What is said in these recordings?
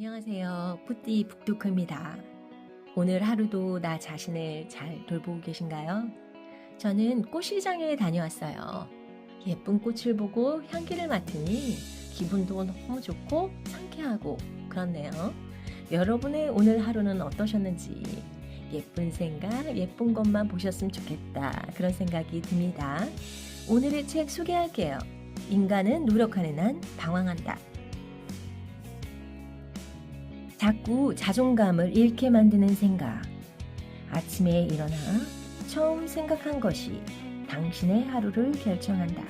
안녕하세요. 푸띠 북두크입니다. 오늘 하루도 나 자신을 잘 돌보고 계신가요? 저는 꽃시장에 다녀왔어요. 예쁜 꽃을 보고 향기를 맡으니 기분도 너무 좋고 상쾌하고 그렇네요. 여러분의 오늘 하루는 어떠셨는지 예쁜 생각, 예쁜 것만 보셨으면 좋겠다. 그런 생각이 듭니다. 오늘의 책 소개할게요. 인간은 노력하는 한 방황한다. 자꾸 자존감을 잃게 만드는 생각. 아침에 일어나 처음 생각한 것이 당신의 하루를 결정한다.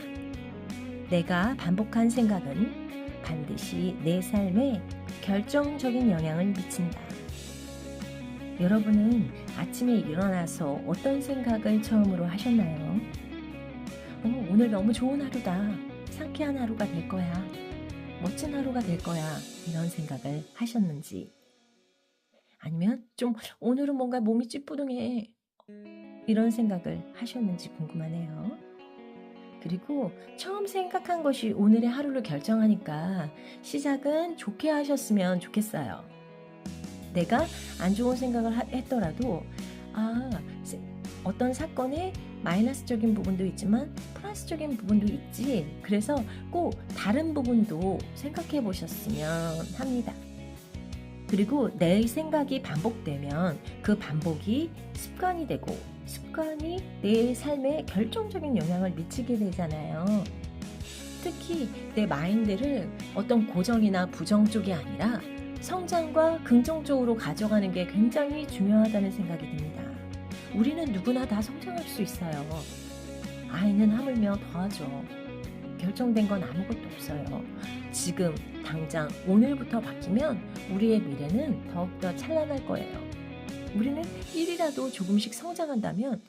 내가 반복한 생각은 반드시 내 삶에 결정적인 영향을 미친다. 여러분은 아침에 일어나서 어떤 생각을 처음으로 하셨나요? 어, 오늘 너무 좋은 하루다. 상쾌한 하루가 될 거야. 멋진 하루가 될 거야. 이런 생각을 하셨는지. 아니면 좀 오늘은 뭔가 몸이 찌뿌둥해. 이런 생각을 하셨는지 궁금하네요. 그리고 처음 생각한 것이 오늘의 하루를 결정하니까 시작은 좋게 하셨으면 좋겠어요. 내가 안 좋은 생각을 하- 했더라도, 아, 세- 어떤 사건에 마이너스적인 부분도 있지만 플러스적인 부분도 있지. 그래서 꼭 다른 부분도 생각해 보셨으면 합니다. 그리고 내 생각이 반복되면 그 반복이 습관이 되고 습관이 내 삶에 결정적인 영향을 미치게 되잖아요. 특히 내 마인드를 어떤 고정이나 부정 쪽이 아니라 성장과 긍정 쪽으로 가져가는 게 굉장히 중요하다는 생각이 듭니다. 우리는 누구나 다 성장할 수 있어요. 아이는 하물며 더하죠. 결정된 건 아무것도 없어요. 지금, 당장, 오늘부터 바뀌면 우리의 미래는 더욱더 찬란할 거예요. 우리는 일이라도 조금씩 성장한다면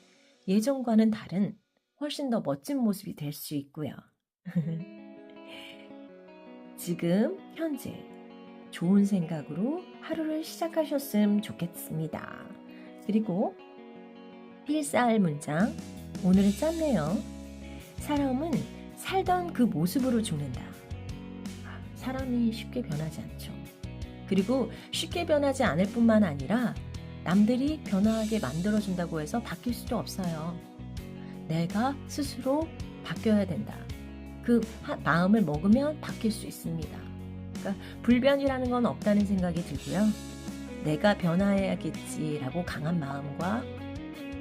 예전과는 다른 훨씬 더 멋진 모습이 될 수 있고요. 지금, 현재, 좋은 생각으로 하루를 시작하셨으면 좋겠습니다. 그리고 필살 문장, 오늘은 짧네요. 사람은 살던 그 모습으로 죽는다. 아, 사람이 쉽게 변하지 않죠. 그리고 쉽게 변하지 않을 뿐만 아니라 남들이 변화하게 만들어준다고 해서 바뀔 수도 없어요. 내가 스스로 바뀌어야 된다. 그 하- 마음을 먹으면 바뀔 수 있습니다. 그러니까 불변이라는 건 없다는 생각이 들고요. 내가 변화해야겠지라고 강한 마음과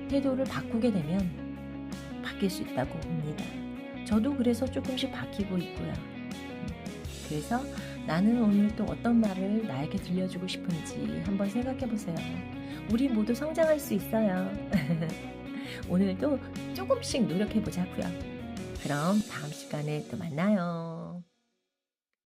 태도를 바꾸게 되면 바뀔 수 있다고 봅니다. 저도 그래서 조금씩 바뀌고 있고요. 음, 그래서 나는 오늘 또 어떤 말을 나에게 들려주고 싶은지 한번 생각해 보세요. 우리 모두 성장할 수 있어요. 오늘도 조금씩 노력해 보자고요. 그럼 다음 시간에 또 만나요.